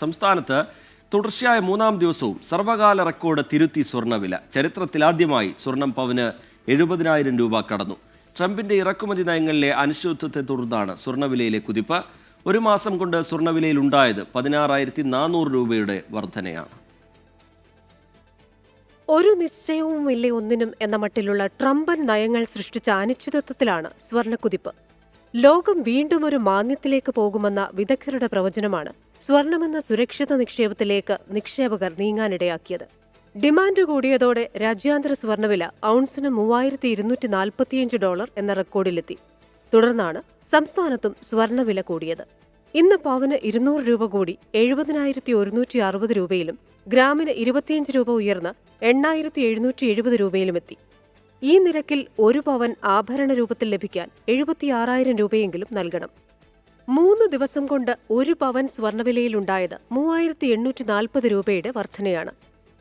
സംസ്ഥാനത്ത് തുടർച്ചയായ മൂന്നാം ദിവസവും സർവകാല റെക്കോർഡ് തിരുത്തി സ്വർണവില ചരിത്രത്തിലാദ്യമായി സ്വർണം പവന് എഴുപതിനായിരം രൂപ കടന്നു. ട്രംപിന്റെ ഇറക്കുമതി നയങ്ങളിലെ അനിശ്ചിതത്വത്തെ തുടർന്നാണ് സ്വർണവിലയിലെ കുതിപ്പ്. ഒരു മാസം കൊണ്ട് സ്വർണവിലയിൽ ഉണ്ടായത് പതിനാറായിരത്തി നാനൂറ് രൂപയുടെ വർധനയാണ്. ഒരു നിശ്ചയവുമില്ല ഒന്നിനും എന്ന മട്ടിലുള്ള ട്രംപൻ നയങ്ങൾ സൃഷ്ടിച്ച അനിശ്ചിതത്വത്തിലാണ് സ്വർണക്കുതിപ്പ്. ലോകം വീണ്ടും ഒരു മാന്യത്തിലേക്ക് പോകുമെന്ന വിദഗ്ധരുടെ പ്രവചനമാണ് സ്വർണമെന്ന സുരക്ഷിത നിക്ഷേപത്തിലേക്ക് നിക്ഷേപകർ നീങ്ങാനിടയാക്കിയത്. ഡിമാൻഡ് കൂടിയതോടെ രാജ്യാന്തര സ്വർണവില ഔൺസിന് മൂവായിരത്തി ഇരുന്നൂറ്റി നാൽപ്പത്തിയഞ്ച് ഡോളർ എന്ന റെക്കോർഡിലെത്തി. തുടർന്നാണ് സംസ്ഥാനത്തും സ്വർണവില കൂടിയത്. ഇന്ന് പവന് ഇരുന്നൂറ് രൂപ കൂടി എഴുപതിനായിരത്തി ഒരുന്നൂറ്റി അറുപത് രൂപയിലും ഗ്രാമിന് ഇരുപത്തിയഞ്ച് രൂപ ഉയർന്ന് എണ്ണായിരത്തി എഴുന്നൂറ്റി എഴുപത് രൂപയിലുമെത്തി. ഈ നിരക്കിൽ ഒരു പവൻ ആഭരണ രൂപത്തിൽ ലഭിക്കാൻ എഴുപത്തിയാറായിരം രൂപയെങ്കിലും നൽകണം. മൂന്ന് ദിവസം കൊണ്ട് ഒരു പവൻ സ്വർണവിലയിലുണ്ടായത് മൂവായിരത്തി എണ്ണൂറ്റി നാൽപ്പത് രൂപയുടെ വർധനയാണ്.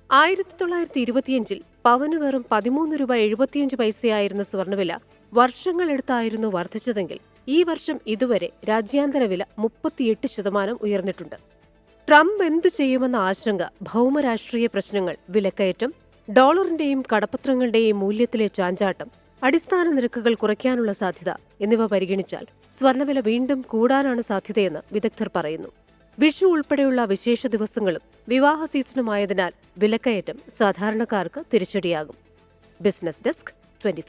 ആയിരത്തി തൊള്ളായിരത്തി ഇരുപത്തിയഞ്ചിൽ പവന് വെറും പതിമൂന്ന് രൂപ എഴുപത്തിയഞ്ച് പൈസയായിരുന്ന സ്വർണവില വർഷങ്ങളെടുത്തായിരുന്നു വർദ്ധിച്ചതെങ്കിൽ ഈ വർഷം ഇതുവരെ രാജ്യാന്തര വില മുപ്പത്തിയെട്ട് ശതമാനം ഉയർന്നിട്ടുണ്ട്. ട്രംപ് എന്ത് ചെയ്യുമെന്ന ആശങ്ക ഭൗമരാഷ്ട്രീയ പ്രശ്നങ്ങൾ വിലക്കയറ്റം ഡോളറിന്റെയും കടപ്പത്രങ്ങളുടെയും മൂല്യത്തിലെ ചാഞ്ചാട്ടം അടിസ്ഥാന നിരക്കുകൾ കുറയ്ക്കാനുള്ള സാധ്യത എന്നിവ പരിഗണിച്ചാൽ സ്വർണവില വീണ്ടും കൂടാനാണ് സാധ്യതയെന്ന് വിദഗ്ധർ പറയുന്നു. വിഷു ഉൾപ്പെടെയുള്ള വിശേഷ ദിവസങ്ങളും വിവാഹ സീസണുമായതിനാൽ വിലക്കയറ്റം സാധാരണക്കാർക്ക് തിരിച്ചടിയാകും. Business desk twenty